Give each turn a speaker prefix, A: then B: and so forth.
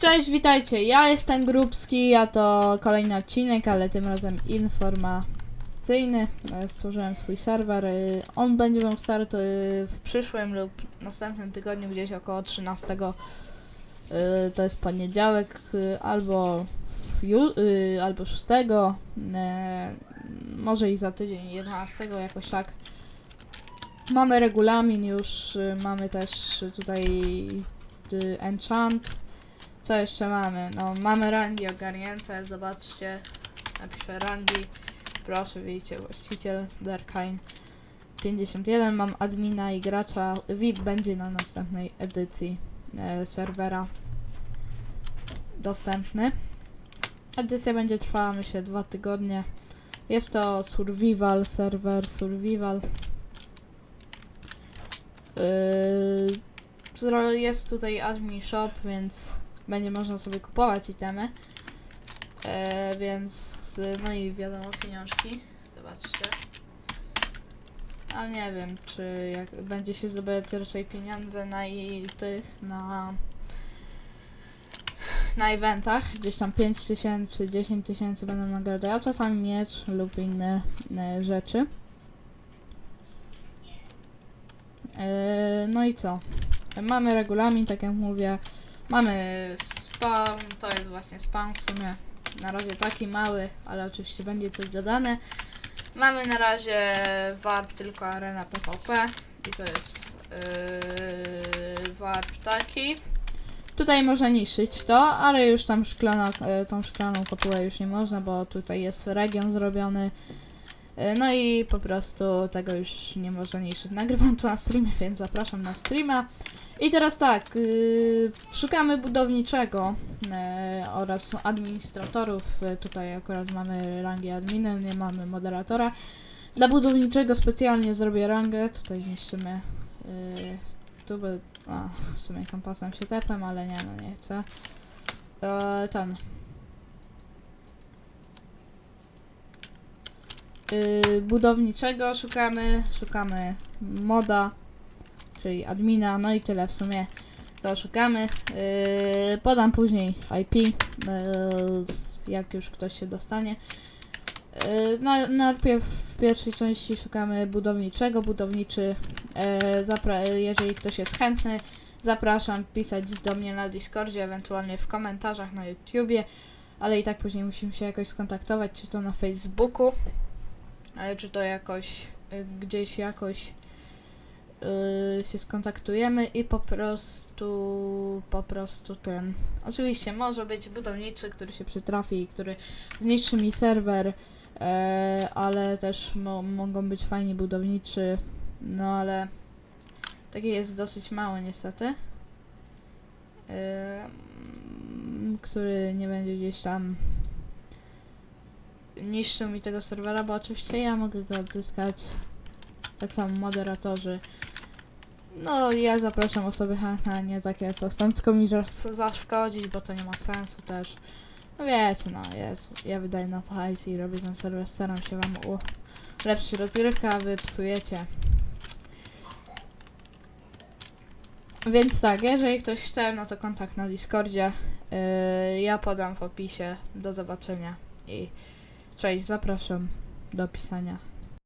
A: Cześć, witajcie. Ja jestem Grubski, a to kolejny odcinek, ale tym razem informacyjny. E, Stworzyłem swój serwer. y, On będzie miał start y, w przyszłym lub następnym tygodniu, gdzieś około 13. y, To jest poniedziałek, albo albo 6. e, Może i za tydzień, 11 jakoś tak. Mamy regulamin już, mamy też tutaj enchant. Co jeszcze mamy? No, mamy rangi ogarnięte, zobaczcie. Napiszę rangi. Proszę, widzicie, właściciel Darkine 51. Mam admina i gracza. VIP będzie na następnej edycji e, serwera dostępny. Edycja będzie trwała, myślę, dwa tygodnie. Jest to survival, serwer survival. Yy, jest tutaj admin shop, więc będzie można sobie kupować itemy. E, więc, y, no i wiadomo, pieniążki. Zobaczcie. Ale nie wiem, czy jak będzie się zdobywać raczej pieniądze na tych, na na eventach, gdzieś tam 5 tysięcy, 10 tysięcy będą nagrody, a czasami miecz lub inne e, rzeczy. E, no i co? Mamy regulamin, tak jak mówię. Mamy spawn, to jest właśnie spawn w sumie. Na razie taki mały, ale oczywiście będzie coś dodane. Mamy na razie warp tylko arena PvP i to jest yy, warp taki. Tutaj można niszczyć to, ale już tam szklana, e, tą szklaną kopułę już nie można, bo tutaj jest region zrobiony. E, No i po prostu tego już nie można niszczyć. Nagrywam to na streamie, więc zapraszam na streama. I teraz tak, yy, szukamy budowniczego e, oraz administratorów. E, tutaj akurat mamy rangę admina, nie mamy moderatora. Dla budowniczego specjalnie zrobię rangę. Tutaj zniszczymy. Yy, tu by. A, w sumie kompasem się tepem, ale nie, no nie chcę. E, ten. Yy, budowniczego szukamy, szukamy moda, czyli admina, no i tyle w sumie. To szukamy. Yy, podam później IP, yy, jak już ktoś się dostanie. Yy, no, najpierw w pierwszej części szukamy budowniczego. Budowniczy, yy, jeżeli ktoś jest chętny, zapraszam pisać do mnie na Discordzie, ewentualnie w komentarzach na YouTubie, ale i tak później musimy się jakoś skontaktować, czy to na Facebooku, ale czy to jakoś y, gdzieś jakoś y, się skontaktujemy i po prostu po prostu ten oczywiście może być budowniczy, który się przytrafi który zniszczy mi serwer e, ale też mo mogą być fajni budowniczy no ale taki jest dosyć mały niestety który nie będzie gdzieś tam niszczył mi tego serwera, bo oczywiście ja mogę go odzyskać. Tak samo moderatorzy. No, ja zapraszam osoby chętne, nie takie, co chcą tylko mi zas- zaszkodzić, bo to nie ma sensu też. No wiecie, no, jest. Ja wydaję na to hajs i robię ten serwer, staram się wam ulepszyć rozgrywkę, a wy psujecie. Więc tak, jeżeli ktoś chce, no to kontakt na Discordzie. Yy, ja podam w opisie. Do zobaczenia i cześć, zapraszam do pisania.